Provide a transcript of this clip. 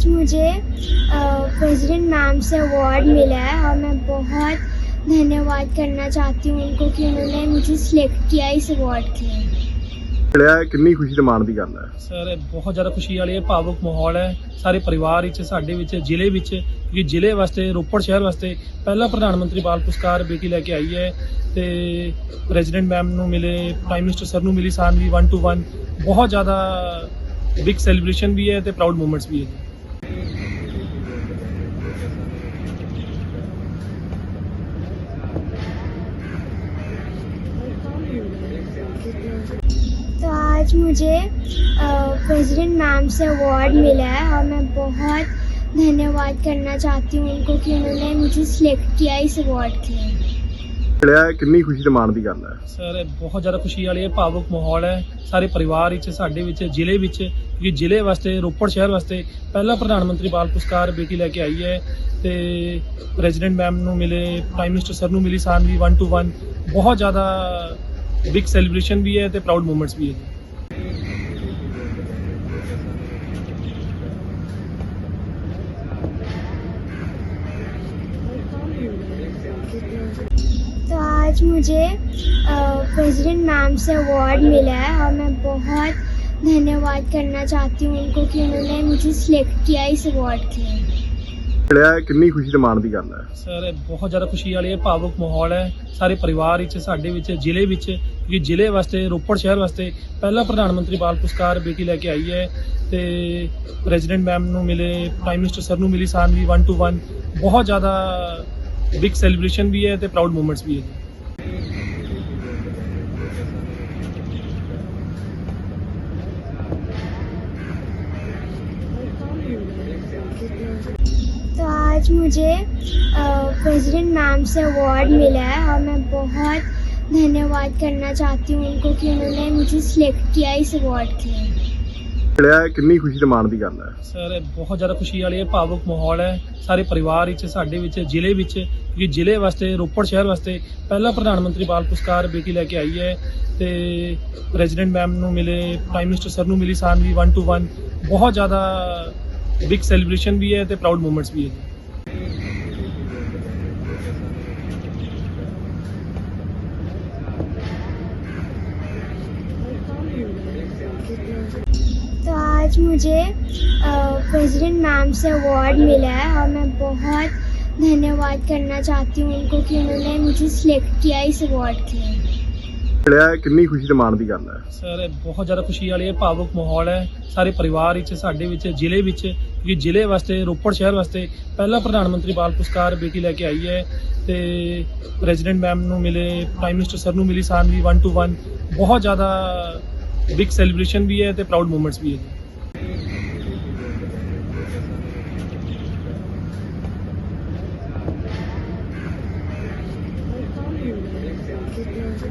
आज मुझे president ma'am से अवार्ड मिला है और मैं बहुत धन्यवाद करना चाहती हूँ उनको कि उन्होंने मुझे सिलेक्ट किया इस अवार्ड के लिए ਮਿਲਿਆ ਹੈ, ਕਿੰਨੀ ਖੁਸ਼ੀ ਤੇ ਮਾਣ ਦੀ ਗੱਲ ਹੈ ਸਰ ਇਹ ਬਹੁਤ ਜ਼ਿਆਦਾ ਖੁਸ਼ੀ ਵਾਲੀ ਹੈ ਭਾਵੁਕ ਮਾਹੌਲ ਹੈ ਸਾਰੇ ਪਰਿਵਾਰ ਵਿੱਚ ਸਾਡੇ ਵਿੱਚ ਜ਼ਿਲ੍ਹੇ ਵਿੱਚ ਕਿਉਂਕਿ ਜ਼ਿਲ੍ਹੇ ਵਾਸਤੇ ਰੋਪੜ ਸ਼ਹਿਰ ਵਾਸਤੇ ਪਹਿਲਾ ਪ੍ਰਧਾਨ ਮੰਤਰੀ ਬਾਲ ਪੁਰਸਕਾਰ ਬੇਟੀ ਲੈ ਕੇ ਆਈ ਹੈ ਤੇ ਪ੍ਰੈਜ਼ੀਡੈਂਟ ਮੈਮ ਨੂੰ ਮਿਲੇ ਪ੍ਰਾਈਮ ਮਿਨਿਸਟਰ ਸਰ ਨੂੰ ਮਿਲੀ ਸਾਨਵੀ 1 ਟੂ 1 ਬਹੁਤ ਜ਼ਿਆਦਾ ਬਿਗ ਸੈਲੀਬ੍ਰੇਸ਼ਨ ਵੀ ਹੈ ਤੇ ਪ੍ਰਾਊਡ ਮੂਮੈਂਟਸ ਵੀ ਹੈ ਜੀ तो आज मुझे प्रेसिडेंट मैम से अवार्ड मिला है और मैं बहुत धन्यवाद करना चाहती हूँ उनको कि उन्होंने मुझे सिलेक्ट किया इस अवार्ड के लिए ਮਿਲਿਆ ਹੈ, ਕਿੰਨੀ ਖੁਸ਼ੀ ਤੇ ਮਾਣ ਦੀ ਗੱਲ ਹੈ ਸਰ ਇਹ ਬਹੁਤ ਜ਼ਿਆਦਾ ਖੁਸ਼ੀ ਵਾਲੀ ਹੈ ਭਾਵੁਕ ਮਾਹੌਲ ਹੈ ਸਾਰੇ ਪਰਿਵਾਰ ਵਿੱਚ ਸਾਡੇ ਵਿੱਚ ਜ਼ਿਲ੍ਹੇ ਵਿੱਚ ਕਿਉਂਕਿ ਜ਼ਿਲ੍ਹੇ ਵਾਸਤੇ ਰੋਪੜ ਸ਼ਹਿਰ ਵਾਸਤੇ ਪਹਿਲਾ ਪ੍ਰਧਾਨ ਮੰਤਰੀ ਬਾਲ ਪੁਰਸਕਾਰ ਬੇਟੀ ਲੈ ਕੇ ਆਈ ਹੈ ਤੇ ਪ੍ਰੈਜ਼ੀਡੈਂਟ ਮੈਮ ਨੂੰ ਮਿਲੇ ਪ੍ਰਾਈਮ ਮਿਨਿਸਟਰ ਸਰ ਨੂੰ ਮਿਲੀ ਸਾਨਵੀ 1 ਟੂ 1 ਬਹੁਤ ਜ਼ਿਆਦਾ ਬਿਗ ਸੈਲੀਬ੍ਰੇਸ਼ਨ ਵੀ ਹੈ ਤੇ ਪ੍ਰਾਊਡ ਮੂਮੈਂਟਸ ਵੀ ਹੈ ਜੀ तो आज मुझे प्रेसिडेंट मैम से अवार्ड मिला है और मैं बहुत धन्यवाद करना चाहती हूँ उनको कि उन्होंने मुझे सिलेक्ट किया इस अवार्ड के लिए ਮਿਲਿਆ ਕਿੰਨੀ ਖੁਸ਼ੀ ਤੇ ਮਾਣ ਦੀ ਗੱਲ ਹੈ। ਸਰ ਬਹੁਤ ਜ਼ਿਆਦਾ ਖੁਸ਼ੀ ਵਾਲੀ ਹੈ ਭਾਵੁਕ ਮਾਹੌਲ ਹੈ। ਸਾਰੇ ਪਰਿਵਾਰ ਵਿੱਚ, ਸਾਡੇ ਵਿੱਚ, ਜ਼ਿਲ੍ਹੇ ਵਿੱਚ, ਕਿਉਂਕਿ ਜ਼ਿਲ੍ਹੇ ਵਾਸਤੇ, ਰੋਪੜ ਸ਼ਹਿਰ ਵਾਸਤੇ ਪਹਿਲਾ ਪ੍ਰਧਾਨ ਮੰਤਰੀ ਬਾਲ ਪੁਰਸਕਾਰ ਬੇਟੀ ਲੈ ਕੇ ਆਈ ਹੈ ਤੇ ਪ੍ਰੈਜ਼ੀਡੈਂਟ ਮੈਮ ਨੂੰ ਮਿਲੇ, ਪ੍ਰਾਈਮ ਮਿਨਿਸਟਰ ਸਰ ਨੂੰ ਮਿਲੀ ਸਾਨਵੀ 1 ਟੂ 1 ਬਹੁਤ ਜ਼ਿਆਦਾ ਬਿਗ ਸੈਲੀਬ੍ਰੇਸ਼ਨ ਵੀ ਹੈ ਤੇ ਪ੍ਰਾਊਡ ਮੂਮੈਂਟਸ ਵੀ ਹੈ ਜੀ तो आज मुझे प्रेसिडेंट मैम से अवार्ड मिला है और मैं बहुत धन्यवाद करना चाहती हूँ उनको कि उन्होंने मुझे सिलेक्ट किया इस अवार्ड के लिए ਮਿਲਿਆ ਹੈ, ਕਿੰਨੀ ਖੁਸ਼ੀ ਤੇ ਮਾਣ ਦੀ ਗੱਲ ਹੈ ਸਰ ਇਹ ਬਹੁਤ ਜ਼ਿਆਦਾ ਖੁਸ਼ੀ ਵਾਲੀ ਹੈ ਭਾਵੁਕ ਮਾਹੌਲ ਹੈ ਸਾਰੇ ਪਰਿਵਾਰ ਵਿੱਚ ਸਾਡੇ ਵਿੱਚ ਜ਼ਿਲ੍ਹੇ ਵਿੱਚ ਕਿਉਂਕਿ ਜ਼ਿਲ੍ਹੇ ਵਾਸਤੇ ਰੋਪੜ ਸ਼ਹਿਰ ਵਾਸਤੇ ਪਹਿਲਾ ਪ੍ਰਧਾਨ ਮੰਤਰੀ ਬਾਲ ਪੁਰਸਕਾਰ ਬੇਟੀ ਲੈ ਕੇ ਆਈ ਹੈ ਤੇ ਪ੍ਰੈਜ਼ੀਡੈਂਟ ਮੈਮ ਨੂੰ ਮਿਲੇ ਪ੍ਰਾਈਮ ਮਿਨਿਸਟਰ ਸਰ ਨੂੰ ਮਿਲੀ ਸਾਨਵੀ 1 ਟੂ 1 ਬਹੁਤ ਜ਼ਿਆਦਾ ਬਿਗ ਸੈਲੀਬ੍ਰੇਸ਼ਨ ਵੀ ਹੈ ਤੇ ਪ੍ਰਾਊਡ ਮੂਮੈਂਟਸ ਵੀ ਹੈ आज मुझे प्रेसिडेंट मैम से अवार्ड मिला है और मैं बहुत धन्यवाद करना चाहती हूँ उनको कि उन्होंने मुझे सिलेक्ट किया इस अवार्ड के लिए ਮਿਲਿਆ ਹੈ, ਕਿੰਨੀ ਖੁਸ਼ੀ ਤੇ ਮਾਣ ਦੀ ਗੱਲ ਹੈ ਸਰ ਇਹ ਬਹੁਤ ਜ਼ਿਆਦਾ ਖੁਸ਼ੀ ਵਾਲੀ ਹੈ ਭਾਵੁਕ ਮਾਹੌਲ ਹੈ ਸਾਰੇ ਪਰਿਵਾਰ ਵਿੱਚ ਸਾਡੇ ਵਿੱਚ ਜ਼ਿਲ੍ਹੇ ਵਿੱਚ ਕਿਉਂਕਿ ਜ਼ਿਲ੍ਹੇ ਵਾਸਤੇ ਰੋਪੜ ਸ਼ਹਿਰ ਵਾਸਤੇ ਪਹਿਲਾ ਪ੍ਰਧਾਨ ਮੰਤਰੀ ਬਾਲ ਪੁਰਸਕਾਰ ਬੇਟੀ ਲੈ ਕੇ ਆਈ ਹੈ ਤੇ ਪ੍ਰੈਜ਼ੀਡੈਂਟ ਮੈਮ ਨੂੰ ਮਿਲੇ ਪ੍ਰਾਈਮ ਮਿਨਿਸਟਰ ਸਰ ਨੂੰ ਮਿਲੀ ਸਾਨਵੀ 1 ਟੂ 1 ਬਹੁਤ ਜ਼ਿਆਦਾ ਬਿਗ ਸੈਲੀਬ੍ਰੇਸ਼ਨ ਵੀ ਹੈ ਤੇ ਪ੍ਰਾਊਡ ਮੂਮੈਂਟਸ ਵੀ ਹੈ